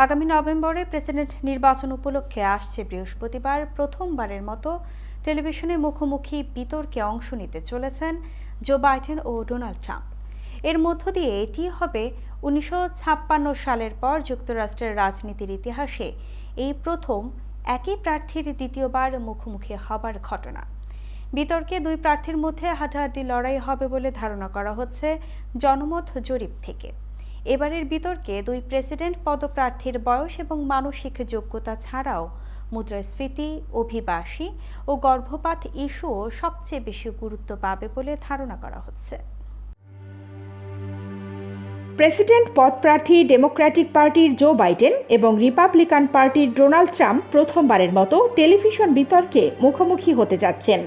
আগামী নভেম্বরে প্রেসিডেন্ট নির্বাচন উপলক্ষে আসছে বৃহস্পতিবার প্রথমবারের মতো টেলিভিশনে মুখোমুখি বিতর্কে অংশ নিতে চলেছেন জো বাইডেন ও ডোনাল্ড ট্রাম্প। এর মধ্য দিয়ে এটি হবে উনিশশো ছাপ্পান্ন সালের পর যুক্তরাষ্ট্রের রাজনীতির ইতিহাসে এই প্রথম একই প্রার্থীর দ্বিতীয়বার মুখোমুখি হবার ঘটনা। বিতর্কে দুই প্রার্থীর মধ্যে হাড্ডাহাড্ডি লড়াই হবে বলে ধারণা করা হচ্ছে জনমত জরিপ থেকে। এবারের বিতর্কে দুই প্রেসিডেন্ট পদপ্রার্থীর বয়স এবং মানসিক যোগ্যতা ছাড়াও মুদ্রাস্ফীতি, অভিবাসী ও গর্ভপাত ইস্যুও সবচেয়ে বেশি গুরুত্ব পাবে বলে ধারণা করা হচ্ছে। প্রেসিডেন্ট পদপ্রার্থী ডেমোক্র্যাটিক পার্টির জো বাইডেন এবং রিপাবলিকান পার্টির ডোনাল্ড ট্রাম্প প্রথমবারের মতো টেলিভিশন বিতর্কে মুখোমুখি হতে যাচ্ছেন।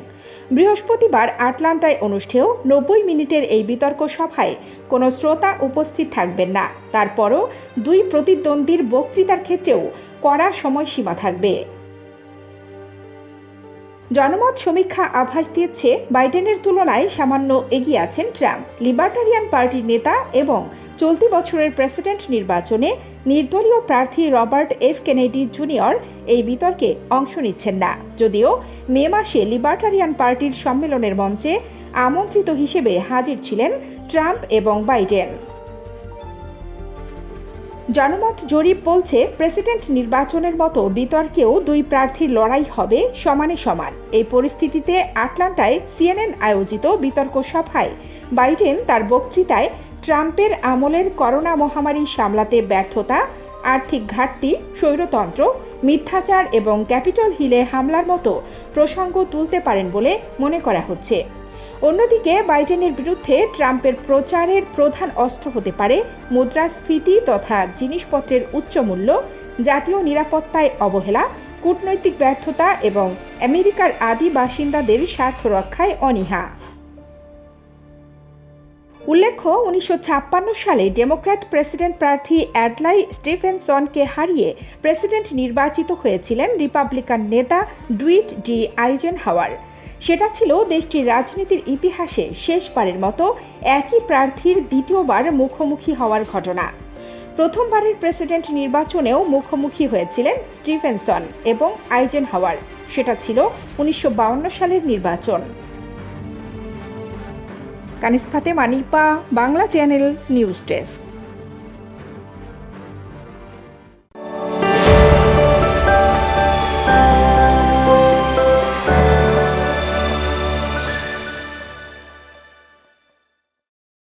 বৃহস্পতিবার আটলান্টায় অনুষ্ঠেয় নব্বই মিনিটের এই বিতর্ক সভায় কোনো শ্রোতা উপস্থিত থাকবেন না। তারপরও দুই প্রতিদ্বন্দ্বীর বক্তৃতার ক্ষেত্রেও কড়া সময়সীমা থাকবে। জনমত সমীক্ষা আভাস দিচ্ছে বাইডেনের তুলনায় সামান্য এগিয়ে আছেন ট্রাম্প। লিবার্টারিয়ান পার্টির নেতা এবং চলতি বছরের প্রেসিডেন্ট নির্বাচনে নির্দলীয় প্রার্থী রবার্ট এফ কেনেডি জুনিয়র এই বিতর্কে অংশ নিচ্ছেন না। যদিও মে মাসে লিবার্টারিয়ান পার্টির সম্মেলনের মঞ্চে আমন্ত্রিত হিসেবে হাজির ছিলেন ট্রাম্প এবং বাইডেন। জনমত জরিপ বলছে, প্রেসিডেন্ট নির্বাচনের মতো বিতর্কেও দুই প্রার্থীর লড়াই হবে সমানে সমান। এই পরিস্থিতিতে আটলান্টায় সিএনএন আয়োজিত বিতর্ক সভায় বাইডেন তার বক্তৃতায় ট্রাম্পের আমলের করোনা মহামারী সামলাতে ব্যর্থতা, আর্থিক ঘাটতি, স্বৈরতন্ত্র, মিথ্যাচার এবং ক্যাপিটল হিলে হামলার মতো প্রসঙ্গ তুলতে পারেন বলে মনে করা হচ্ছে। অন্যদিকে বাইডেনের বিরুদ্ধে ট্রাম্পের প্রচারের প্রধান অস্ত্র হতে পারে মুদ্রাস্ফীতি তথা জিনিসপত্রের উচ্চ মূল্য জাতীয় নিরাপত্তায় অবহেলা, কূটনৈতিক ব্যর্থতা এবং আমেরিকার আদি বাসিন্দাদের স্বার্থ রক্ষায় অনীহা। উল্লেখ্য, উনিশশো ছাপ্পান্ন সালে ডেমোক্র্যাট প্রেসিডেন্ট প্রার্থী অ্যাডলাই স্টিফেনসনকে হারিয়ে প্রেসিডেন্ট নির্বাচিত হয়েছিলেন রিপাবলিকান নেতা ডুইট ডি আইজেন হাওয়ার সেটা ছিল দেশটির রাজনীতির ইতিহাসে শেষবারের মতো একই প্রার্থীর দ্বিতীয়বার মুখোমুখি হওয়ার ঘটনা। প্রথমবারের প্রেসিডেন্ট নির্বাচনেও মুখোমুখি হয়েছিলেন স্টিফেনসন এবং আইজেন হাওয়ার সেটা ছিল উনিশশো সালের নির্বাচন। কানিস ফাতে মানিপা, বাংলা চ্যানেল, নিউজ ডেস্ক।